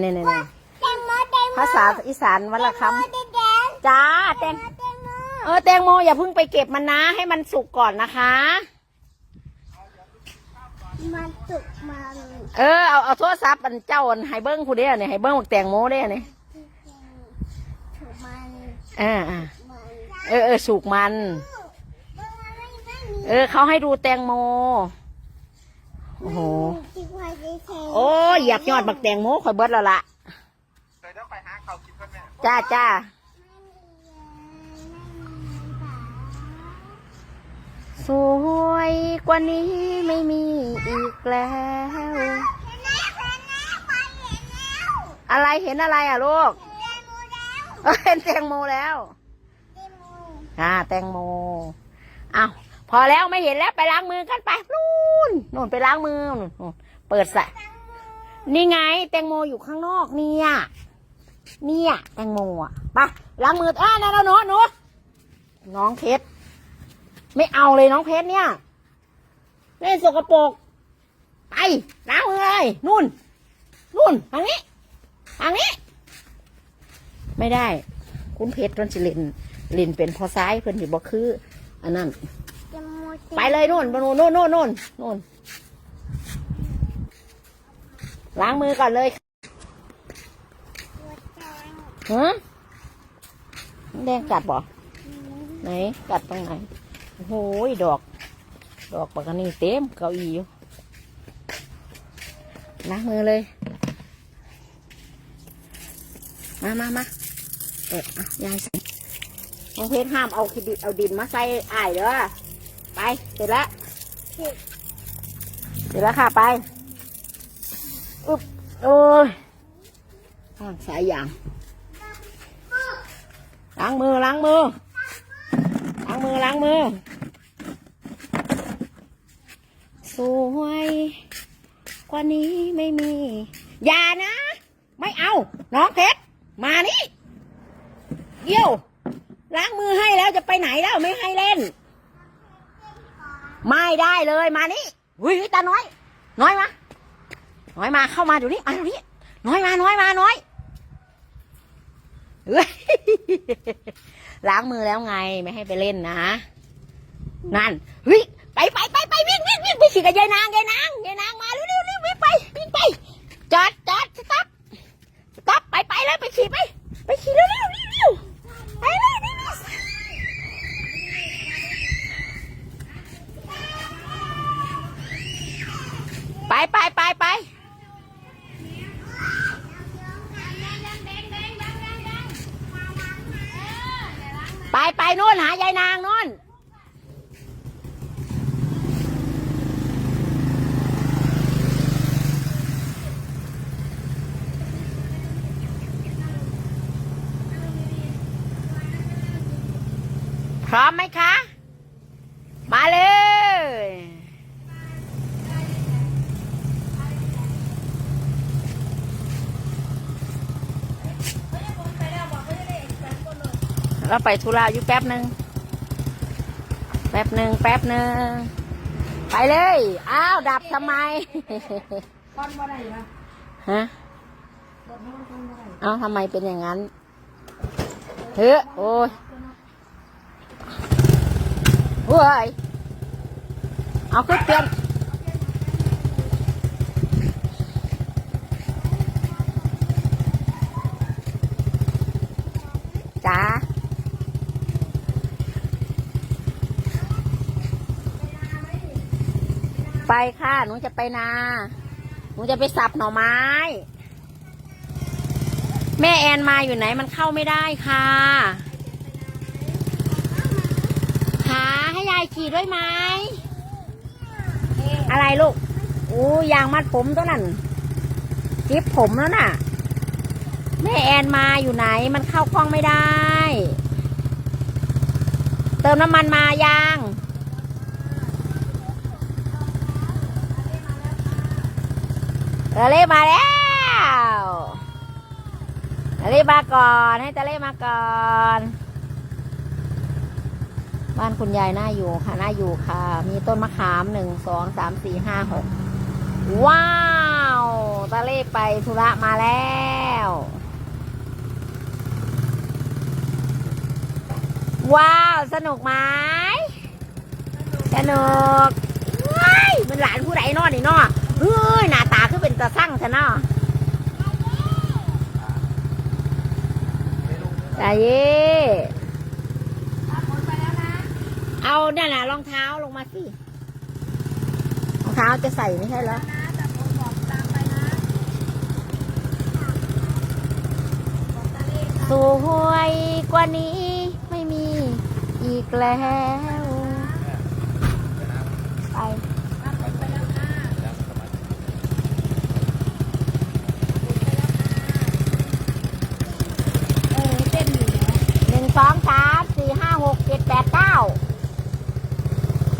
เนี่ยเนี่ยเนี่ยแตงโมแตงโมภาษาอีสานวันละคแตงโมแดงำจ้าแตงแตงโมเออแตงโมอย่าเพิ่งไปเก็บมันนะ ให้มันสุกก่อนนะคะ มันสุกมันเออเอาเอาโทรศัพท์อันเจ้าอันให้เบิ้งผู้เดียวเนี่ยให้เบิ้งบักแตงโมเด้อเนี่ยถูกมันอ่าอ่ามันเออเออสุกมัน เออเขาให้ดูแตงโม โอ้โห โอ้ยเหยียบยอดบักแตงโมข่อยเบิดแล้วล่ะเดี๋ยวเดี๋ยวไปหาเขาวกินก่อนแม่จ้าจ้าสวยกว่านี้ไม่มีอีกแล้ว อะไรเห็นอะไรอะลูกเออเห็นแตงโมแล้วอ่าแตงโมอ้าวพ อแล้วไม่เห็นแล้วไปล้างมือกันไปนู่นนู่นไปล้างมือนู่นเปิดสระนี่ไง แตงโมอยู่ข้างนอกเนี่ยเนี่ย แตงโมอะไปล้างมืออ่านแล้วหนูหนูน้องเพชรไม่เอาเลยน้องเพชรเนี่ยเล่นสกปรกไปล้างมือเลยนู่นนู่นทางนี้ทางนี้ ไม่ได้ คุณเพชรเพิ่นสิเลนเลนเป็นพอซ้ายเพิ่อนสิบ่คืออันนั้น ไปเลยนู่นนู่นนู่นนู่นนู่นนู่นล้างมือก่อนเลยฮะแดงกัดบ่ไหนกัดตรงไหนโอ้โหดอก ดอกปากนี่เต็มเก้าอี้อยู่ล้างมือเลย มามามาเอออะยายใส่น้องเพชรห้ามเอาขีดินเอาดินมาใส่อ้ายเด้อ เสร็จแล้วเสร็จแล้วค่ะไปอุ๊บโอ้ยสายยางล้างมือล้างมือล้างมือล้างมือ สวยกว่านี้ไม่มี อย่านะ ไม่เอา น้องเพชรมานี่เดี๋ยวล้างมือให้แล้วจะไปไหนแล้วไม่ให้เล่น ไม่ได้เลยมานี่อุ้ยตาน้อย น้อยมา น้อยมาเข้ามาเดี๋ยวนี้มาเดี๋ยวนี้ น้อยมา น้อยมา น้อยเฮ้ยล้างมือแล้วไงไม่ให้ไปเล่นนะนั่นเฮ้ยไปไปไปไปวิ่งวิ่งวิ่งไปฉีกับยายนางยายนางยายนางมาเร็วเร็วเร็ววิ่งไปวิ่งไปจอดจอดสต๊อปสต๊อปไปไปเลยไปฉีดไป ไปฉีดเร็วเร็วเร็วเร็วไปเลยเร็ว ไปไปไปไปไปไปนู่นหายายนางนู่นพร้อมไหมคะ มาเลย เราไปธุระอยู่แป๊บหนึ่งแป๊บหนึ่งแป๊บหนึ่งไปเลย อ้าว ดับทำไมฮะเอ้าทำไมเป็นอย่างนั้นเฮ้ยโอ้ยเฮ้ยเอาขึ้นเปลี่ยนจ้า ไปค่ะ หนูจะไปนา หนูจะไปสับหน่อไม้ แม่แอนมาอยู่ไหนมันเข้าไม่ได้ค่ะหาให้ยายขี่ด้วยไหม อะไรลูกอู้ยางมัดผมตัวนั้นจิ๊บผมแล้วน่ะ แม่แอนมาอยู่ไหนมันเข้ากล้องไม่ได้ เติมน้ำมันมายัง ตะเล่มาแล้วตะเล่มาก่อนให้ตะเล่มาก่อน บ้านคุณยายน่าอยู่ค่ะน่าอยู่ค่ะ มีต้นมะขามหนึ่งสองสามสี่ห้าหกว้าวตาเล่ไปธุระมาแล้วว้าว สนุกไหมสนุกเฮ้ยมันหลานผู้ใดนอนี่นอเฮ้ยหนา คือเป็นตาสั่งซะเนาะตาเย่เอาเนี่ยนะรองเท้าลงมาสิ รองเท้าจะใส่ไม่ใช่เหรอสวยกว่านี้ไม่มีอีกแล้ว ไป เออเต้นอยู่นะ หนึ่งสองสามสี่ห้าหกเจ็ดแปดเก้า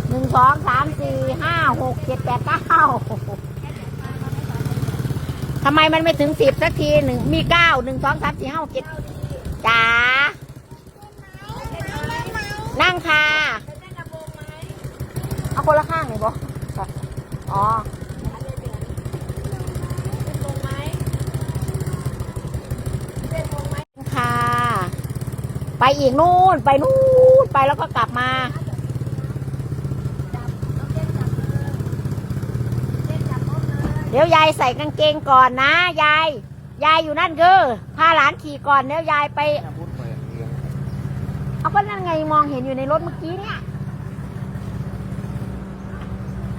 ห นึ่งสองสามสี่ห้าหกเจ็ดแปดเก้าทำไมมันไม่ถึงสิบสักทีหนึ่งมีเก้าหนึ่งสองสามสี่ห้าหกเจ็ดจ๋านั่งค่ะเอาคนละข้างเลยบออ๋อค่ะ ไปอีกนู่น ไปนู่น ไปแล้วก็กลับมา เดี๋ยวยายใส่กางเกงก่อนนะ ยาย ยายอยู่นั่นเก้อพาหลานขี่ก่อนเดี๋ยวยายไป เอาก็นั่นไงมองเห็นอยู่ในรถเมื่อกี้เนี่ย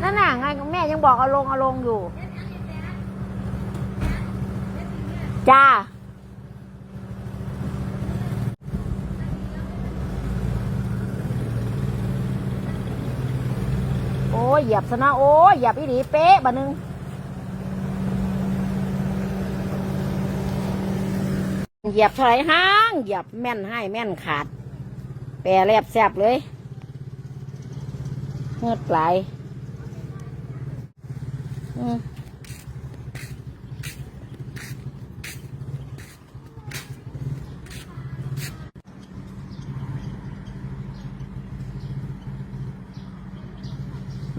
นั่นน่ะไงแม่ยังบอกเอาลงเอาลงอยู่ จ้าโอ้ยเหยียบซะนะโอ้ยเหยียบอีหลีเป๊ะบะนึง เหยียบเท่าไหรห้างเหยียบแม่นให้แม่นขาด แปรแลบแซบเลยเงือดไหลอืม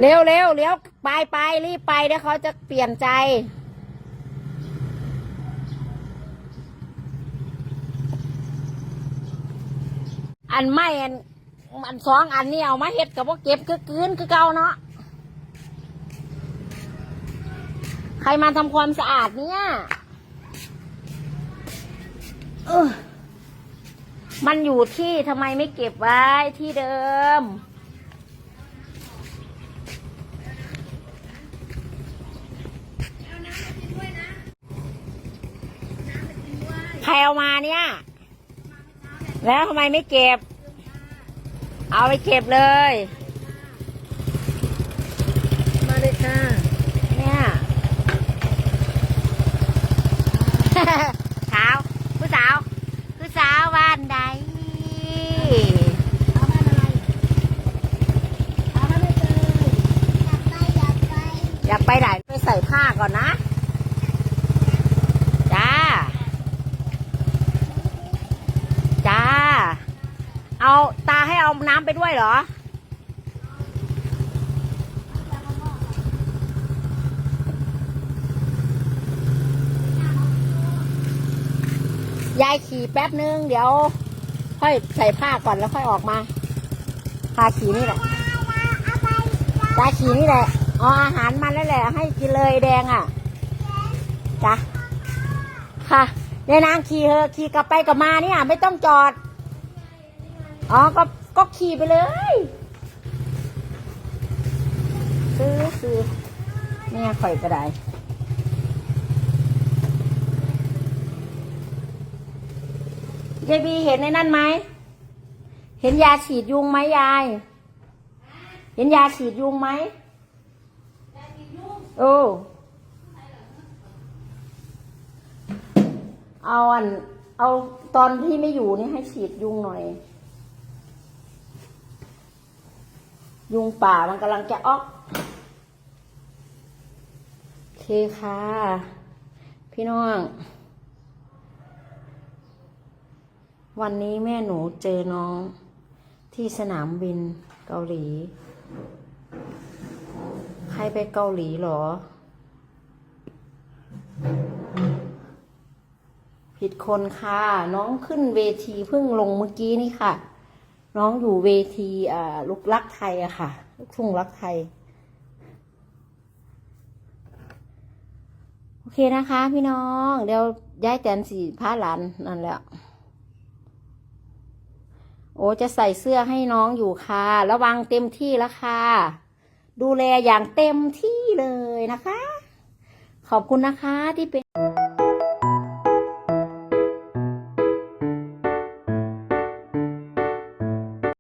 เร็วเร็วเร็วไปไปรีบไปเดี๋ยวเขาจะเปลี่ยนใจ อันไม่อันอันสองอันนี่เอามาเฮ็ดกับว่าเก็บคือกืนคือเก่าเนาะใครมาทำความสะอาดเนี่ยออมันอยู่ที่ทำไมไม่เก็บไว้ที่เดิม ใครเอามาเนี่ย แล้วทำไมไม่เก็บ เอาไปเก็บเลย มาเลยค่ะเนี่ยสาว ผู้สาว ผู้สาวบ้านใดเอาบ้านอะไรเอาบ้านไม่เจออยากไปอยากไปอยากไปไหนไปใส่ผ้าก่อนนะ จ้า จ้า เอาตา ให้เอาน้ำไปด้วยเหรอ ยายขี่แป๊บนึง เดี๋ยว ค่อยใส่ผ้าก่อนแล้วค่อยออกมาพาขี่นี่แหละยาขี่นี่แหละเอาอาหารมาแล้วแหละ ให้กินเลยแดงอะจ้ะค่ะยายนางขี่เถอขี่กลับไปกลับมาเนี่ย ไม่ต้องจอด อ๋อ ก็ ก็ขี่ไปเลย ซื้อซื้อเนี่ยข่อยก็ได้ยายบีเห็นในนั่นไหม เห็นยาฉีดยุงไหมยาย เห็นยาฉีดยุงไหมโอ้เอาอัน เอาตอนที่ไม่อยู่นี่ให้ฉีดยุงหน่อย ยุงป่ามันกำลังจะออก โอเคค่ะ พี่น้อง วันนี้แม่หนูเจอน้องที่สนามบินเกาหลี ใครไปเกาหลีหรอ ผิดคนค่ะ น้องขึ้นเวทีเพิ่งลงเมื่อกี้นี่ค่ะ น้องอยู่เวทีลูกรักไทยอะค่ะ ลูกทุ่งรักไทย โอเคนะคะ พี่น้อง เดี๋ยวย้ายแตนสีผ้าหลานนั่นแหละโอ้จะใส่เสื้อให้น้องอยู่ค่ะ ระวังเต็มที่แล้วค่ะ ดูแลอย่างเต็มที่เลยนะคะ ขอบคุณนะคะที่เป็น